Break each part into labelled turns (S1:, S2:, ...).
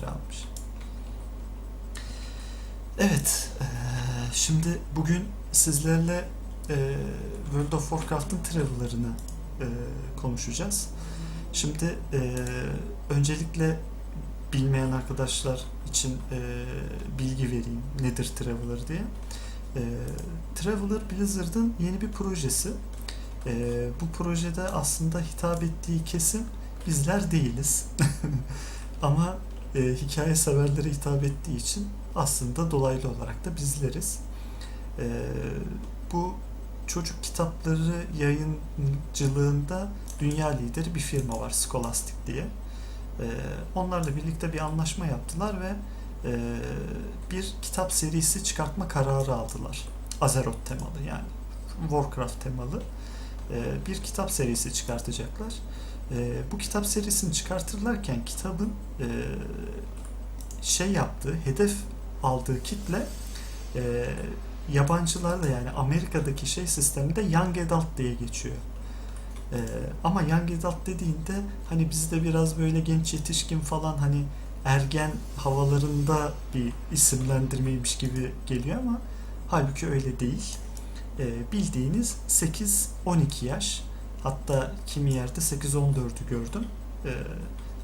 S1: lira almış. Evet, şimdi bugün sizlerle World of Warcraft'ın travel'larını eee, konuşacağız. Şimdi öncelikle bilmeyen arkadaşlar için bilgi vereyim nedir Traveler diye. Traveler Blizzard'ın yeni bir projesi. Bu projede aslında hitap ettiği kesim bizler değiliz. Ama e, hikaye severlere hitap ettiği için aslında dolaylı olarak da bizleriz. E, bu çocuk kitapları yayıncılığında dünya lideri bir firma var Scholastic diye. E, onlarla birlikte bir anlaşma yaptılar ve e, bir kitap serisi çıkartma kararı aldılar. Azeroth temalı yani Warcraft temalı e, bir kitap serisi çıkartacaklar. E, bu kitap serisini çıkartırlarken kitabın e, şey yaptığı, hedef aldığı kitle e, yabancılarla yani Amerika'daki şey sisteminde Young Adult diye geçiyor. E, ama Young Adult dediğinde hani bizde biraz böyle genç yetişkin falan hani ergen havalarında bir isimlendirmeymiş gibi geliyor ama halbuki öyle değil. E, bildiğiniz 8-12 yaş hatta kimi yerde 8-14'ü gördüm. E,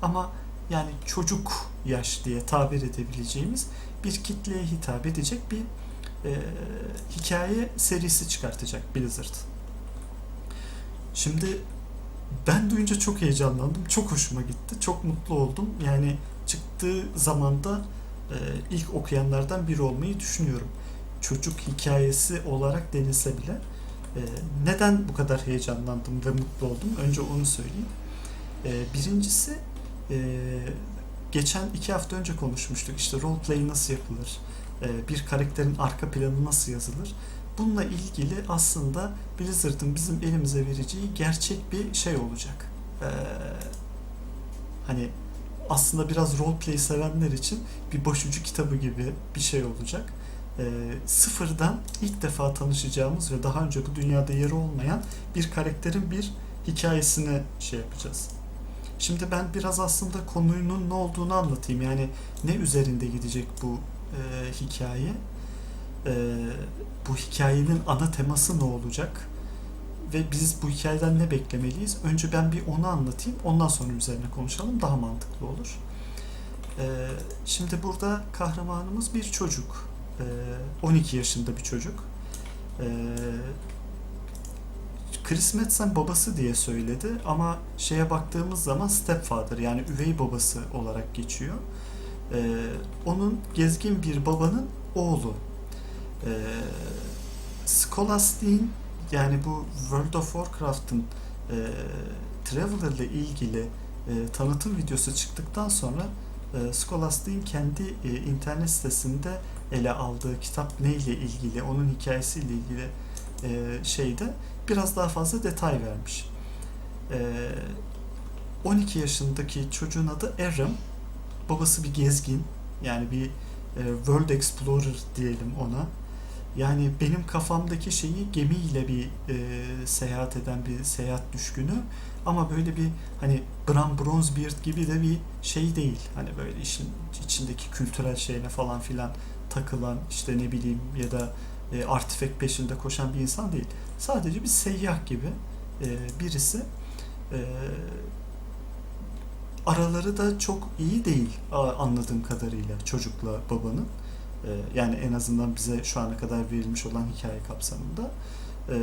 S1: ama yani çocuk yaş diye tabir edebileceğimiz bir kitleye hitap edecek bir e, hikaye serisi çıkartacak Blizzard. Şimdi ben duyunca çok heyecanlandım, çok hoşuma gitti, çok mutlu oldum. Yani çıktığı zamanda e, ilk okuyanlardan biri olmayı düşünüyorum. Çocuk hikayesi olarak denilse bile neden bu kadar heyecanlandım ve mutlu oldum? Önce onu söyleyeyim. E, birincisi e, geçen iki hafta önce konuşmuştuk. İşte roleplay nasıl yapılır? E, bir karakterin arka planı nasıl yazılır? Bununla ilgili aslında Blizzard'ın bizim elimize vereceği gerçek bir şey olacak. Hani aslında biraz roleplay sevenler için bir başucu kitabı gibi bir şey olacak. E, sıfırdan ilk defa tanışacağımız ve daha önce bu dünyada yeri olmayan bir karakterin bir hikayesini şey yapacağız. Şimdi ben biraz aslında konunun ne olduğunu anlatayım. Yani ne üzerinde gidecek bu e, hikaye? E, bu hikayenin ana teması ne olacak? Ve biz bu hikayeden ne beklemeliyiz? Önce ben bir onu anlatayım. Ondan sonra üzerine konuşalım. Daha mantıklı olur. E, şimdi burada kahramanımız bir çocuk. E, 12 yaşında bir çocuk. E, Chris Metzen babası diye söyledi ama şeye baktığımız zaman stepfather yani üvey babası olarak geçiyor. Ee, onun gezgin bir babanın oğlu. Ee, Scholastic'in yani bu World of Warcraft'ın e, Traveler ile ilgili e, tanıtım videosu çıktıktan sonra e, Scholastic'in kendi e, internet sitesinde ele aldığı kitap neyle ilgili, onun hikayesiyle ilgili e, şeyde biraz daha fazla detay vermiş. Ee, 12 yaşındaki çocuğun adı Aram. Babası bir gezgin. Yani bir e, World Explorer diyelim ona. Yani benim kafamdaki şeyi gemiyle bir e, seyahat eden bir seyahat düşkünü. Ama böyle bir hani Bram Bronzebeard gibi de bir şey değil. Hani böyle işin içindeki kültürel şeyine falan filan takılan işte ne bileyim ya da e, artifek peşinde koşan bir insan değil. Sadece bir seyyah gibi e, birisi. E, araları da çok iyi değil anladığım kadarıyla çocukla babanın. E, yani en azından bize şu ana kadar verilmiş olan hikaye kapsamında. E,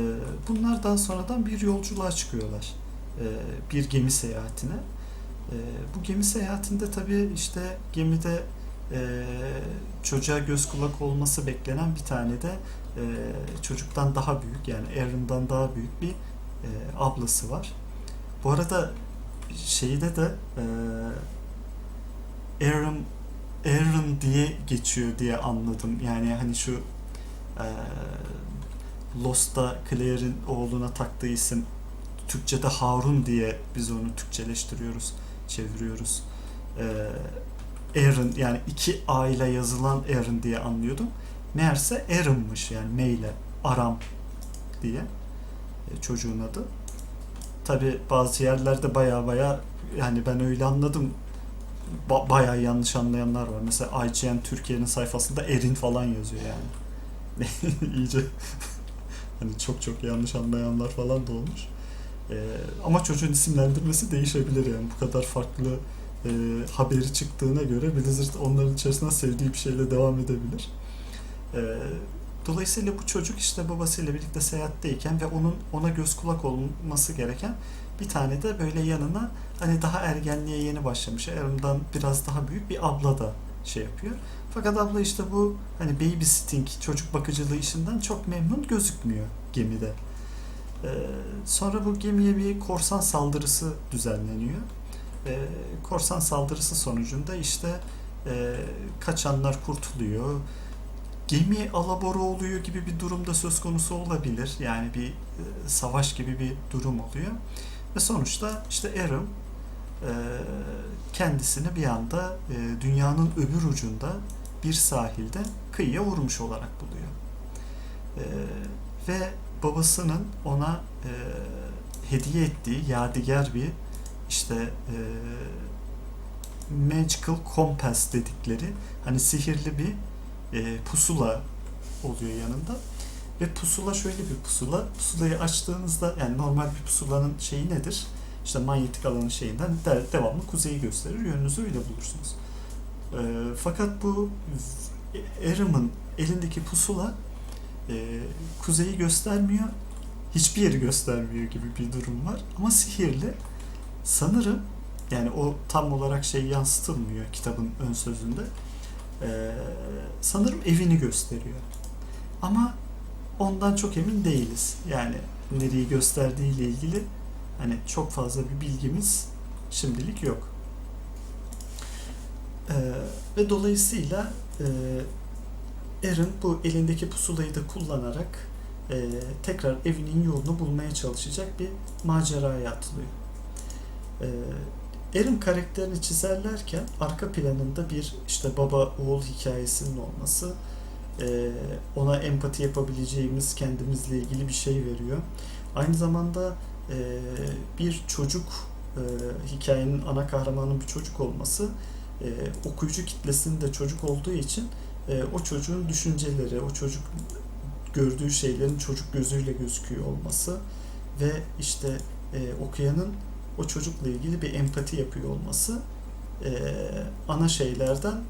S1: bunlar daha sonradan bir yolculuğa çıkıyorlar. E, bir gemi seyahatine. E, bu gemi seyahatinde tabii işte gemide e, çocuğa göz kulak olması beklenen bir tane de e, çocuktan daha büyük yani Aaron'dan daha büyük bir e, ablası var. Bu arada şeyde de e, Aaron Aaron diye geçiyor diye anladım. Yani hani şu e, Lost'ta Claire'in oğluna taktığı isim Türkçe'de Harun diye biz onu Türkçeleştiriyoruz, çeviriyoruz. E, Aaron yani iki A ile yazılan Aaron diye anlıyordum. Meğerse Aaron'mış yani M ile Aram diye e, çocuğun adı. Tabi bazı yerlerde baya baya yani ben öyle anladım ba- bayağı yanlış anlayanlar var. Mesela IGN Türkiye'nin sayfasında Erin falan yazıyor yani. İyice hani çok çok yanlış anlayanlar falan da olmuş. Ee, ama çocuğun isimlendirmesi değişebilir yani bu kadar farklı e, haberi çıktığına göre Blizzard onların içerisinden sevdiği bir şeyle devam edebilir. Ee, dolayısıyla bu çocuk işte babasıyla birlikte seyahatteyken ve onun ona göz kulak olması gereken bir tane de böyle yanına hani daha ergenliğe yeni başlamış, Aaron'dan biraz daha büyük bir abla da şey yapıyor. Fakat abla işte bu hani babysitting, çocuk bakıcılığı işinden çok memnun gözükmüyor gemide. Ee, sonra bu gemiye bir korsan saldırısı düzenleniyor. Ee, korsan saldırısı sonucunda işte e, kaçanlar kurtuluyor. Gemi alabora oluyor gibi bir durumda söz konusu olabilir. Yani bir e, savaş gibi bir durum oluyor. Ve sonuçta işte Aaron e, kendisini bir anda e, dünyanın öbür ucunda bir sahilde kıyıya vurmuş olarak buluyor. E, ve babasının ona e, hediye ettiği yadigar bir işte e, magical compass dedikleri hani sihirli bir e, pusula oluyor yanında. Ve pusula şöyle bir pusula. Pusulayı açtığınızda yani normal bir pusulanın şeyi nedir? İşte manyetik alanın şeyinden de, devamlı kuzeyi gösterir. Yönünüzü öyle bulursunuz. E, fakat bu Aram'ın elindeki pusula e, kuzeyi göstermiyor. Hiçbir yeri göstermiyor gibi bir durum var. Ama sihirli. Sanırım yani o tam olarak şey yansıtılmıyor kitabın ön sözünde. Ee, sanırım evini gösteriyor. Ama ondan çok emin değiliz. Yani nereyi gösterdiğiyle ilgili hani çok fazla bir bilgimiz şimdilik yok. Ee, ve dolayısıyla e, Aaron bu elindeki pusulayı da kullanarak e, tekrar evinin yolunu bulmaya çalışacak bir maceraya atılıyor. E, Aaron karakterini çizerlerken arka planında bir işte baba oğul hikayesinin olması e, ona empati yapabileceğimiz kendimizle ilgili bir şey veriyor. Aynı zamanda e, bir çocuk e, hikayenin ana kahramanının bir çocuk olması okuyucu kitlesinin de çocuk olduğu için o çocuğun düşünceleri, o çocuk gördüğü şeylerin çocuk gözüyle gözüküyor olması ve işte okuyanın o çocukla ilgili bir empati yapıyor olması e, ana şeylerden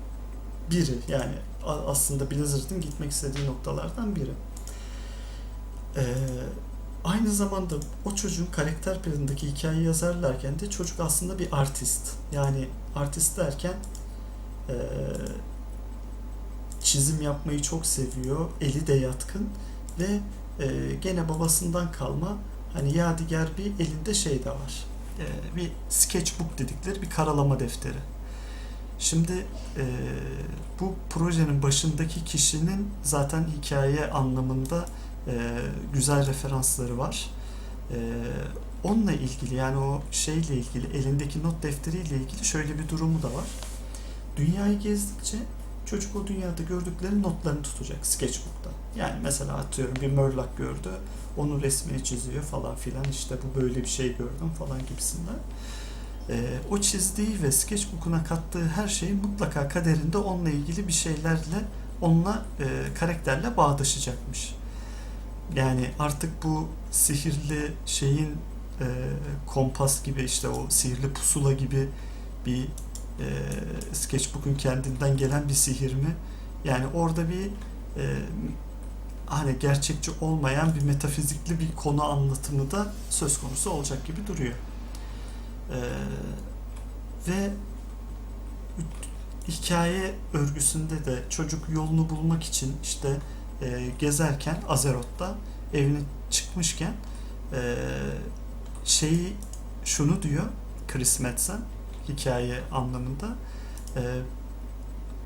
S1: biri. Yani aslında Blizzard'ın gitmek istediği noktalardan biri. E, aynı zamanda o çocuğun karakter planındaki hikayeyi yazarlarken de çocuk aslında bir artist. Yani artist derken e, çizim yapmayı çok seviyor. Eli de yatkın ve e, gene babasından kalma hani yadigar bir elinde şey de var. E, bir sketchbook dedikleri bir karalama defteri. Şimdi e, bu projenin başındaki kişinin zaten hikaye anlamında e, güzel referansları var. E, onunla ilgili yani o şeyle ilgili elindeki not defteriyle ilgili şöyle bir durumu da var. Dünyayı gezdikçe çocuk o dünyada gördükleri notlarını tutacak sketchbook'ta. Yani mesela atıyorum bir mörlak gördü, onun resmini çiziyor falan filan işte bu böyle bir şey gördüm falan gibisinden. Ee, o çizdiği ve sketchbook'una kattığı her şey mutlaka kaderinde onunla ilgili bir şeylerle onunla e, karakterle bağdaşacakmış. Yani artık bu sihirli şeyin e, kompas gibi işte o sihirli pusula gibi bir e, sketchbook'un kendinden gelen bir sihir mi? Yani orada bir e, hani gerçekçi olmayan bir metafizikli bir konu anlatımı da söz konusu olacak gibi duruyor. E, ve hikaye örgüsünde de çocuk yolunu bulmak için işte e, gezerken Azerot'ta evine çıkmışken e, şeyi şunu diyor Chris Metzen hikaye anlamında e,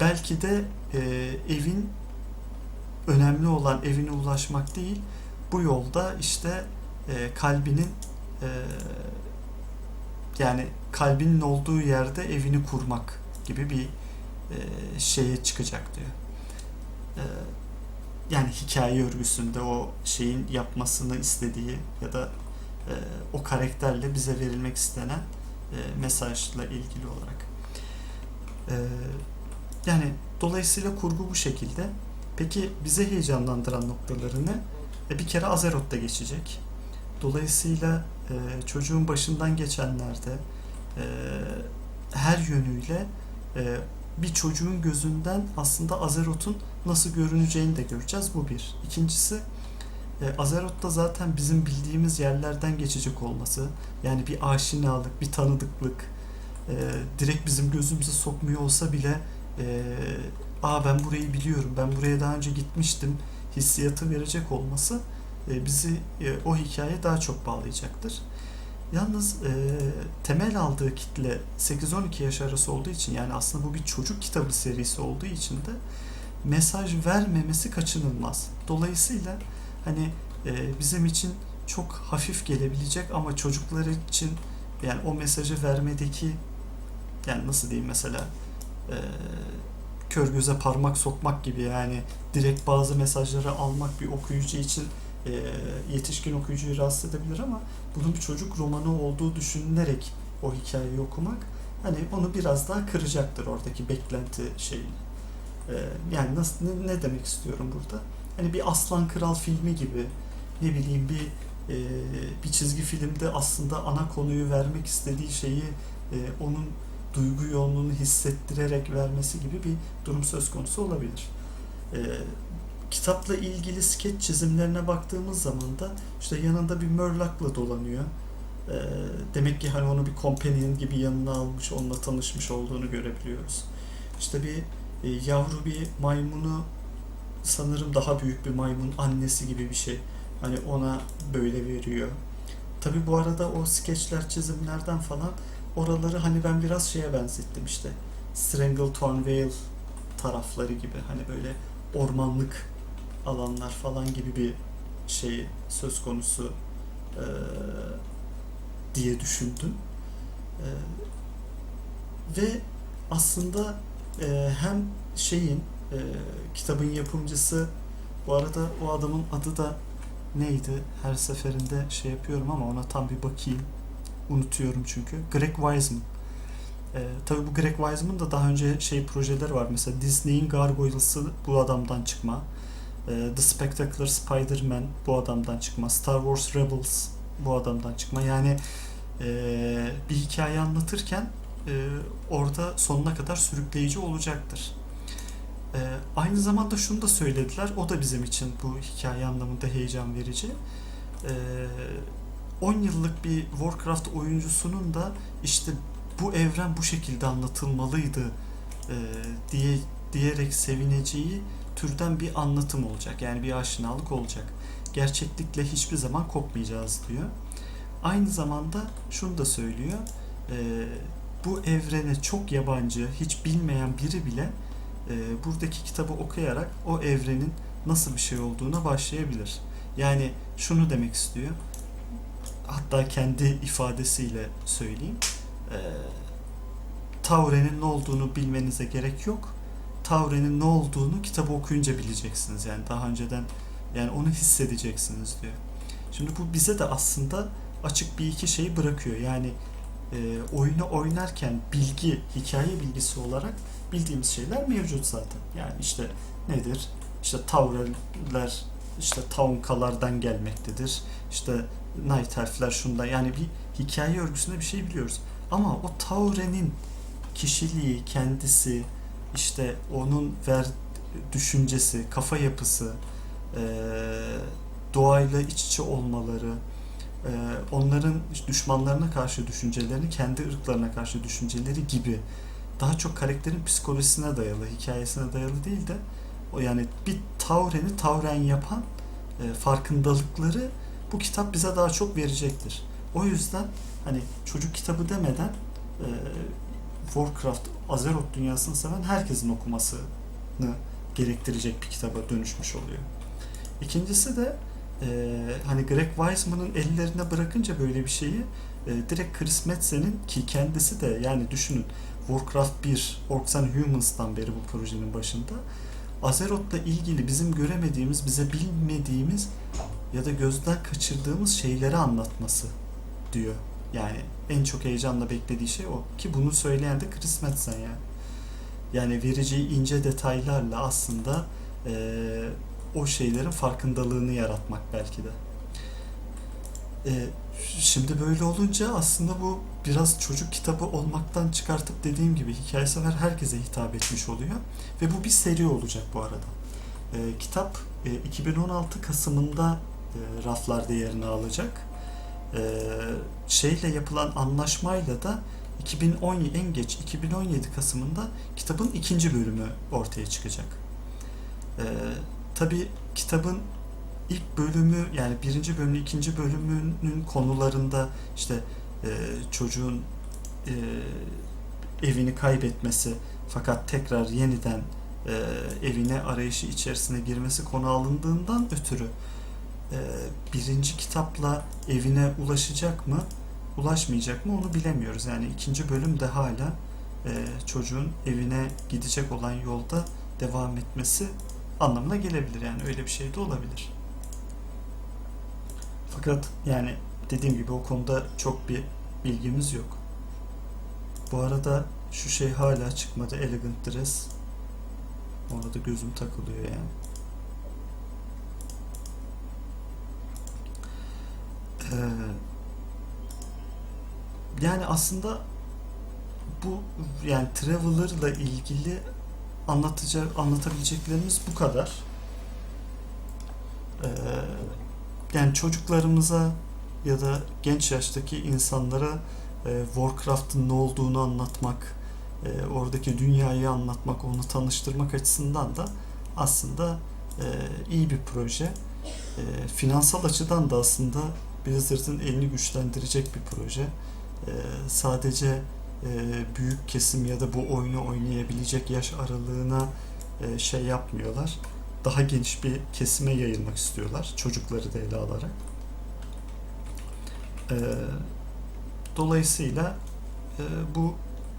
S1: belki de e, evin önemli olan evine ulaşmak değil bu yolda işte e, kalbinin e, yani kalbinin olduğu yerde evini kurmak gibi bir e, şeye çıkacak diyor. E, yani hikaye örgüsünde o şeyin yapmasını istediği ya da e, o karakterle bize verilmek istenen e, mesajla ilgili olarak. Ee, yani dolayısıyla kurgu bu şekilde. Peki bize heyecanlandıran noktaları ne? E, bir kere Azeroth'ta geçecek. Dolayısıyla e, çocuğun başından geçenlerde e, her yönüyle e, bir çocuğun gözünden aslında Azeroth'un nasıl görüneceğini de göreceğiz. Bu bir. İkincisi e, Azeroth'ta zaten bizim bildiğimiz yerlerden geçecek olması. Yani bir aşinalık, bir tanıdıklık. E, direkt bizim gözümüze sokmuyor olsa bile e, aa ben burayı biliyorum, ben buraya daha önce gitmiştim hissiyatı verecek olması e, bizi e, o hikayeye daha çok bağlayacaktır. Yalnız e, temel aldığı kitle 8-12 yaş arası olduğu için yani aslında bu bir çocuk kitabı serisi olduğu için de mesaj vermemesi kaçınılmaz. Dolayısıyla hani e, bizim için çok hafif gelebilecek ama çocuklar için yani o mesajı vermedeki yani nasıl diyeyim mesela e, kör göze parmak sokmak gibi yani direkt bazı mesajları almak bir okuyucu için e, yetişkin okuyucuyu rahatsız edebilir ama bunun bir çocuk romanı olduğu düşünülerek o hikayeyi okumak hani onu biraz daha kıracaktır oradaki beklenti şeyini. E, yani nasıl ne, ne demek istiyorum burada? Hani bir Aslan Kral filmi gibi ne bileyim bir e, bir çizgi filmde aslında ana konuyu vermek istediği şeyi e, onun duygu yoğunluğunu hissettirerek vermesi gibi bir durum söz konusu olabilir. E, kitapla ilgili skeç çizimlerine baktığımız zaman da işte yanında bir mörlakla dolanıyor. E, demek ki hani onu bir companion gibi yanına almış, onunla tanışmış olduğunu görebiliyoruz. İşte bir e, yavru bir maymunu sanırım daha büyük bir maymun annesi gibi bir şey. Hani ona böyle veriyor. Tabi bu arada o skeçler çizimlerden falan oraları hani ben biraz şeye benzettim işte. Stranglethorn Vale tarafları gibi hani böyle ormanlık alanlar falan gibi bir şey söz konusu e, diye düşündüm. E, ve aslında e, hem şeyin e, kitabın yapımcısı bu arada o adamın adı da neydi? Her seferinde şey yapıyorum ama ona tam bir bakayım. Unutuyorum çünkü. Greg Weisman. Ee, tabii bu Greg Weisman da daha önce şey projeleri var. Mesela Disney'in Gargoyles'ı bu adamdan çıkma. Ee, The Spectacular Spider-Man bu adamdan çıkma. Star Wars Rebels bu adamdan çıkma. Yani e, bir hikaye anlatırken e, orada sonuna kadar sürükleyici olacaktır. Ee, aynı zamanda şunu da söylediler. O da bizim için bu hikaye anlamında heyecan verici. Ee, 10 yıllık bir Warcraft oyuncusunun da işte bu evren bu şekilde anlatılmalıydı e, diye diyerek sevineceği türden bir anlatım olacak. Yani bir aşinalık olacak. Gerçeklikle hiçbir zaman kopmayacağız diyor. Aynı zamanda şunu da söylüyor. E, bu evrene çok yabancı, hiç bilmeyen biri bile e, buradaki kitabı okuyarak o evrenin nasıl bir şey olduğuna başlayabilir. Yani şunu demek istiyor. Hatta kendi ifadesiyle söyleyeyim. E, Taure'nin ne olduğunu bilmenize gerek yok. Taure'nin ne olduğunu kitabı okuyunca bileceksiniz. Yani daha önceden yani onu hissedeceksiniz diyor. Şimdi bu bize de aslında açık bir iki şeyi bırakıyor. Yani e, oyunu oynarken bilgi, hikaye bilgisi olarak bildiğimiz şeyler mevcut zaten. Yani işte nedir? İşte Taurenler işte Taunkalardan gelmektedir. İşte Night Elf'ler şunda yani bir hikaye örgüsünde bir şey biliyoruz. Ama o Tauren'in kişiliği, kendisi, işte onun ver düşüncesi, kafa yapısı, e, doğayla iç içe olmaları, e, onların düşmanlarına karşı düşüncelerini, kendi ırklarına karşı düşünceleri gibi daha çok karakterin psikolojisine dayalı, hikayesine dayalı değil de o yani bir Tauren'i Tauren yapan e, farkındalıkları bu kitap bize daha çok verecektir. O yüzden hani çocuk kitabı demeden e, Warcraft, Azeroth dünyasını seven herkesin okumasını gerektirecek bir kitaba dönüşmüş oluyor. İkincisi de e, hani Greg Weisman'ın ellerine bırakınca böyle bir şeyi e, direkt Chris Metzen'in ki kendisi de yani düşünün Warcraft 1, Orcs and Humans'tan beri bu projenin başında Azeroth'la ilgili bizim göremediğimiz, bize bilmediğimiz ya da gözden kaçırdığımız şeyleri anlatması diyor. Yani en çok heyecanla beklediği şey o. Ki bunu söyleyen de Chris Metzen yani. Yani vereceği ince detaylarla aslında e, o şeylerin farkındalığını yaratmak belki de. E, şimdi böyle olunca aslında bu biraz çocuk kitabı olmaktan çıkartıp dediğim gibi hikaye sever herkese hitap etmiş oluyor. Ve bu bir seri olacak bu arada. E, kitap e, 2016 Kasım'ında e, raflarda yerini alacak. E, şeyle yapılan anlaşmayla da 2017 en geç 2017 Kasım'ında kitabın ikinci bölümü ortaya çıkacak. Ee, Tabi kitabın ilk bölümü yani birinci bölümü ikinci bölümünün konularında işte e, çocuğun e, evini kaybetmesi fakat tekrar yeniden e, evine arayışı içerisine girmesi konu alındığından ötürü e, birinci kitapla evine ulaşacak mı ulaşmayacak mı onu bilemiyoruz. Yani ikinci bölüm de hala e, çocuğun evine gidecek olan yolda devam etmesi anlamına gelebilir. Yani öyle bir şey de olabilir. Fakat yani dediğim gibi o konuda çok bir bilgimiz yok. Bu arada şu şey hala çıkmadı. Elegant Dress. Ona da gözüm takılıyor yani. Ee, yani aslında bu yani Traveler'la ilgili anlatacak anlatabileceklerimiz bu kadar. Ee, yani çocuklarımıza ya da genç yaştaki insanlara e, Warcraft'ın ne olduğunu anlatmak, e, oradaki dünyayı anlatmak, onu tanıştırmak açısından da aslında e, iyi bir proje. E, finansal açıdan da aslında Blizzard'ın elini güçlendirecek bir proje. E, sadece büyük kesim ya da bu oyunu oynayabilecek yaş aralığına e, şey yapmıyorlar. Daha geniş bir kesime yayılmak istiyorlar. Çocukları da ele alarak. E, dolayısıyla e, bu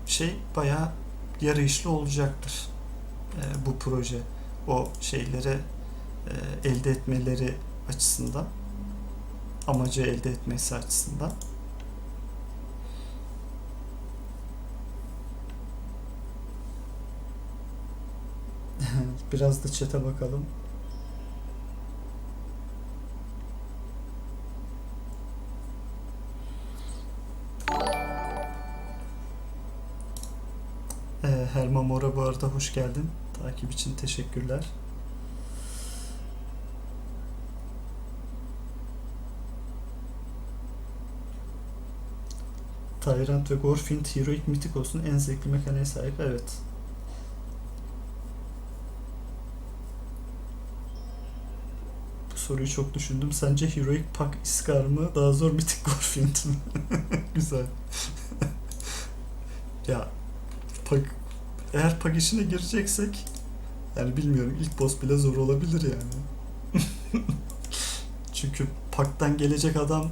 S1: şey bayağı yarayışlı olacaktır. E, bu proje o şeyleri e, elde etmeleri açısından amacı elde etmesi açısından. Biraz da çete bakalım. Ee, Herman Mora bu arada hoş geldin. Takip için teşekkürler. Tyrant ve Gorfin Heroic Mythic olsun en zevkli mekaniğe sahip. Evet. Soruyu çok düşündüm. Sence Heroic Pack Iskar mı? Daha zor Mythic Gorfint mi? Güzel. ya Pack eğer Pack işine gireceksek yani bilmiyorum ilk boss bile zor olabilir yani. Çünkü Pack'tan gelecek adam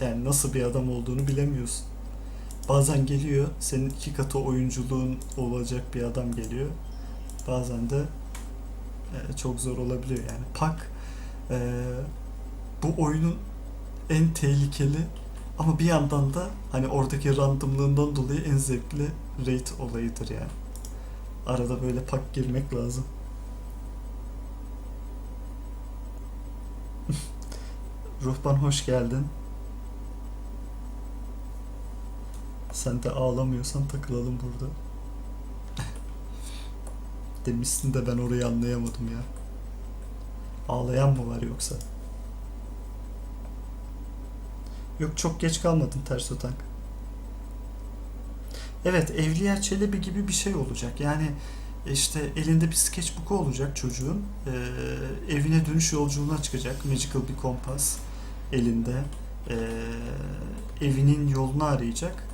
S1: yani nasıl bir adam olduğunu bilemiyorsun. Bazen geliyor senin iki katı oyunculuğun olacak bir adam geliyor. Bazen de e, çok zor olabiliyor yani. Pak e, bu oyunun en tehlikeli ama bir yandan da hani oradaki randomlığından dolayı en zevkli raid olayıdır yani. Arada böyle pak girmek lazım. Ruhban hoş geldin. Sen de ağlamıyorsan takılalım burada. Demişsin de ben orayı anlayamadım ya. Ağlayan mı var yoksa? Yok çok geç kalmadın ters otank. Evet Evliya Çelebi gibi bir şey olacak. Yani işte elinde bir sketchbook olacak çocuğun. Ee, evine dönüş yolculuğuna çıkacak. Magical bir kompas elinde. Ee, evinin yolunu arayacak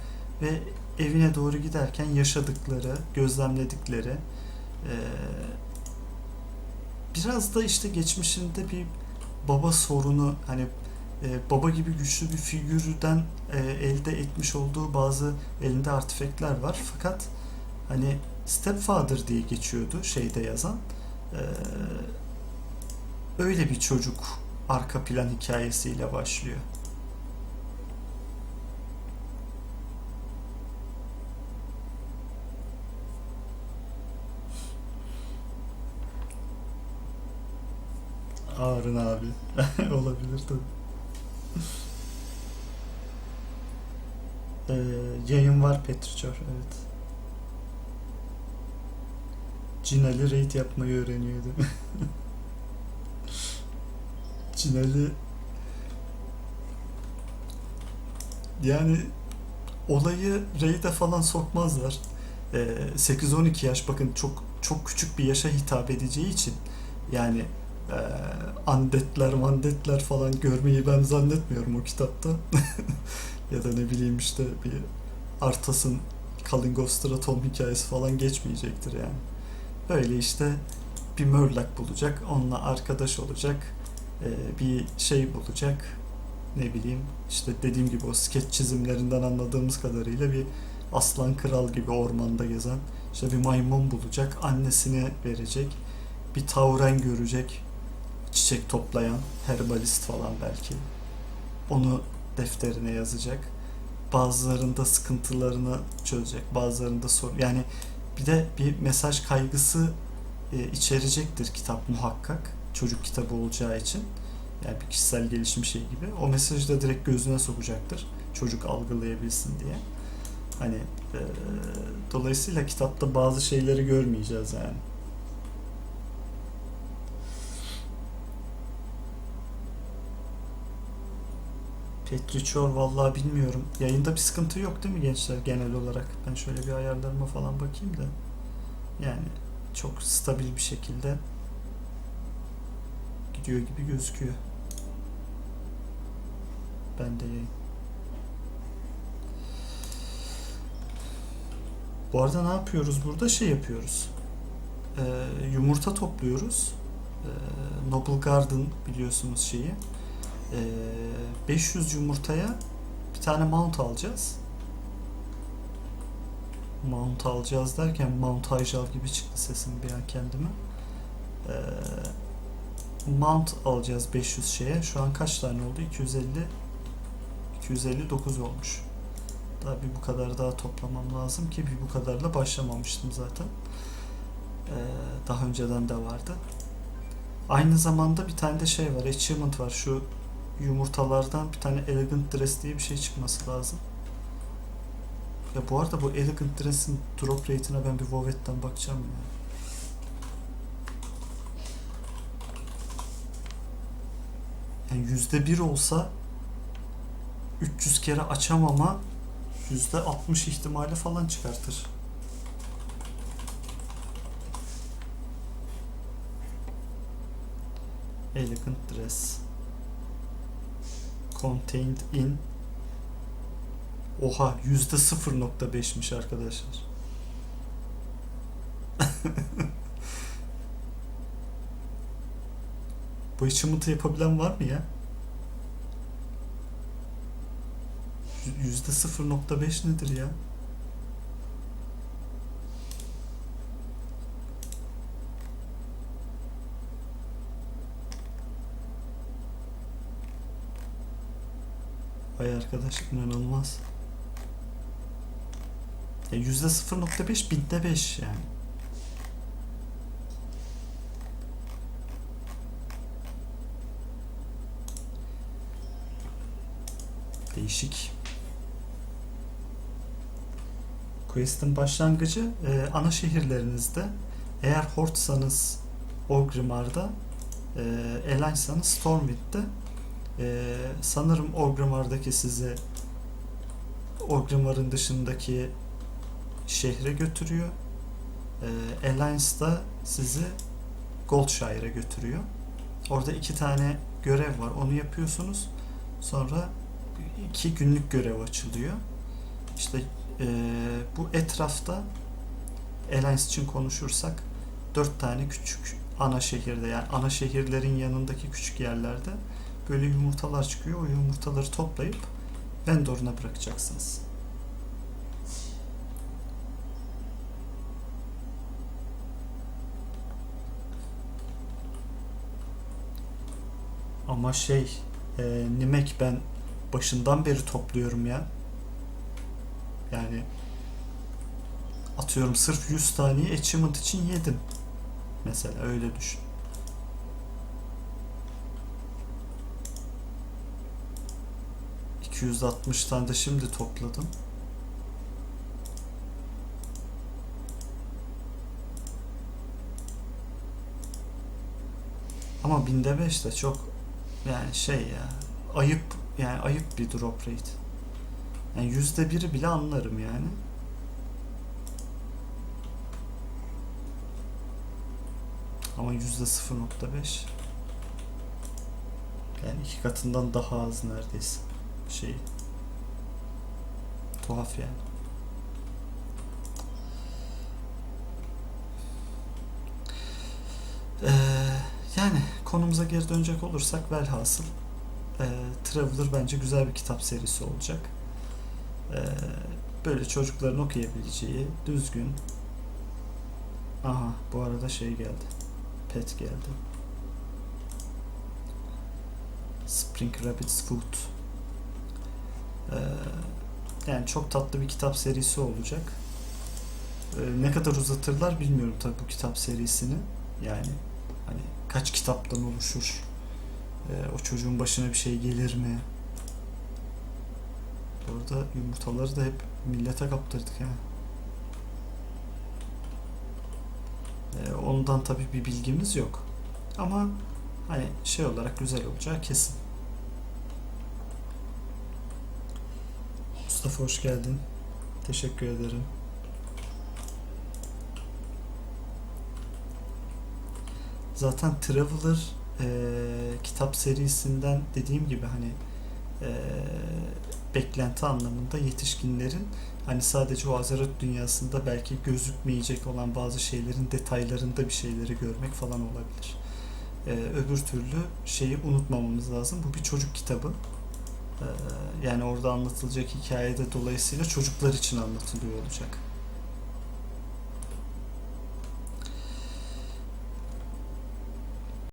S1: ve evine doğru giderken yaşadıkları, gözlemledikleri e, biraz da işte geçmişinde bir baba sorunu hani e, baba gibi güçlü bir figürden e, elde etmiş olduğu bazı elinde artifekler var fakat hani stepfather diye geçiyordu şeyde yazan e, öyle bir çocuk arka plan hikayesiyle başlıyor. Harun abi. Olabilir tabii. Ee, yayın var Petrichor evet. Cinali raid yapmayı öğreniyordu. Cinali yani olayı raid'e falan sokmazlar. Ee, 8-12 yaş bakın çok çok küçük bir yaşa hitap edeceği için yani e, andetler mandetler falan görmeyi ben zannetmiyorum o kitapta. ya da ne bileyim işte bir Artas'ın Kalingov Straton hikayesi falan geçmeyecektir yani. Böyle işte bir mörlak bulacak, onunla arkadaş olacak, e, bir şey bulacak, ne bileyim işte dediğim gibi o skeç çizimlerinden anladığımız kadarıyla bir aslan kral gibi ormanda gezen işte bir maymun bulacak, annesine verecek, bir tauren görecek, çiçek toplayan, herbalist falan belki. Onu defterine yazacak. Bazılarında sıkıntılarını çözecek, bazılarında sorun. Yani bir de bir mesaj kaygısı e, içerecektir kitap muhakkak. Çocuk kitabı olacağı için. Yani bir kişisel gelişim şey gibi. O mesajı da direkt gözüne sokacaktır. Çocuk algılayabilsin diye. Hani e, dolayısıyla kitapta bazı şeyleri görmeyeceğiz yani. Petrichor vallahi bilmiyorum. Yayında bir sıkıntı yok değil mi gençler genel olarak? Ben şöyle bir ayarlarıma falan bakayım da. Yani çok stabil bir şekilde gidiyor gibi gözüküyor. Ben de yayın. Bu arada ne yapıyoruz burada? Şey yapıyoruz. Ee, yumurta topluyoruz. Ee, Noble Garden biliyorsunuz şeyi. Ee, 500 yumurtaya bir tane mount alacağız. Mount alacağız derken Mount Hyjal gibi çıktı sesim bir an kendime. Ee, mount alacağız 500 şeye. Şu an kaç tane oldu? 250 259 olmuş. Daha bir bu kadar daha toplamam lazım ki bir bu kadarla başlamamıştım zaten. Ee, daha önceden de vardı. Aynı zamanda bir tane de şey var, achievement var. Şu yumurtalardan bir tane elegant dress diye bir şey çıkması lazım. Ya bu arada bu elegant dress'in drop rate'ine ben bir Vovet'ten bakacağım ya. Yani yüzde bir olsa 300 kere açamama yüzde 60 ihtimali falan çıkartır. Elegant dress contained in Oha yüzde 0.5'miş arkadaşlar. Bu achievement'ı yapabilen var mı ya? Yüzde 0.5 nedir ya? Arkadaş inanılmaz. Ya yüzde 0.5 binde 5 yani. Değişik. Quest'in başlangıcı e, ana şehirlerinizde. Eğer Hort'sanız Orgrimmar'da, e, Elaine'sanız Stormwind'de. E, sanırım Orgrimmar'daki sizi Orgrimmar'ın dışındaki şehre götürüyor. E, Alliance da sizi Goldshire'a götürüyor. Orada iki tane görev var. Onu yapıyorsunuz. Sonra iki günlük görev açılıyor. İşte e, bu etrafta Alliance için konuşursak dört tane küçük ana şehirde yani ana şehirlerin yanındaki küçük yerlerde böyle yumurtalar çıkıyor. O yumurtaları toplayıp vendoruna bırakacaksınız. Ama şey e, Nimek ben başından beri topluyorum ya. Yani atıyorum sırf 100 taneyi achievement için yedim. Mesela öyle düşün. 260 tane de şimdi topladım. Ama binde 5 de çok yani şey ya ayıp yani ayıp bir drop rate. Yani yüzde biri bile anlarım yani. Ama yüzde 0.5 yani iki katından daha az neredeyse şey tuhaf yani. Ee, yani konumuza geri dönecek olursak velhasıl e, Traveler bence güzel bir kitap serisi olacak. E, böyle çocukların okuyabileceği düzgün. Aha bu arada şey geldi. Pet geldi. Spring Rabbit's Food. E, yani çok tatlı bir kitap serisi olacak. E, ne kadar uzatırlar bilmiyorum tabi bu kitap serisini. Yani hani kaç kitaptan oluşur? Ee, o çocuğun başına bir şey gelir mi? Orada yumurtaları da hep millete kaptırdık ha. Ee, ondan tabii bir bilgimiz yok. Ama hani şey olarak güzel olacağı kesin. Mustafa hoş geldin. Teşekkür ederim. Zaten Traveler e, kitap serisinden dediğim gibi hani e, beklenti anlamında yetişkinlerin hani sadece o Azeroth dünyasında belki gözükmeyecek olan bazı şeylerin detaylarında bir şeyleri görmek falan olabilir. E, öbür türlü şeyi unutmamamız lazım. Bu bir çocuk kitabı. E, yani orada anlatılacak hikayede dolayısıyla çocuklar için anlatılıyor olacak.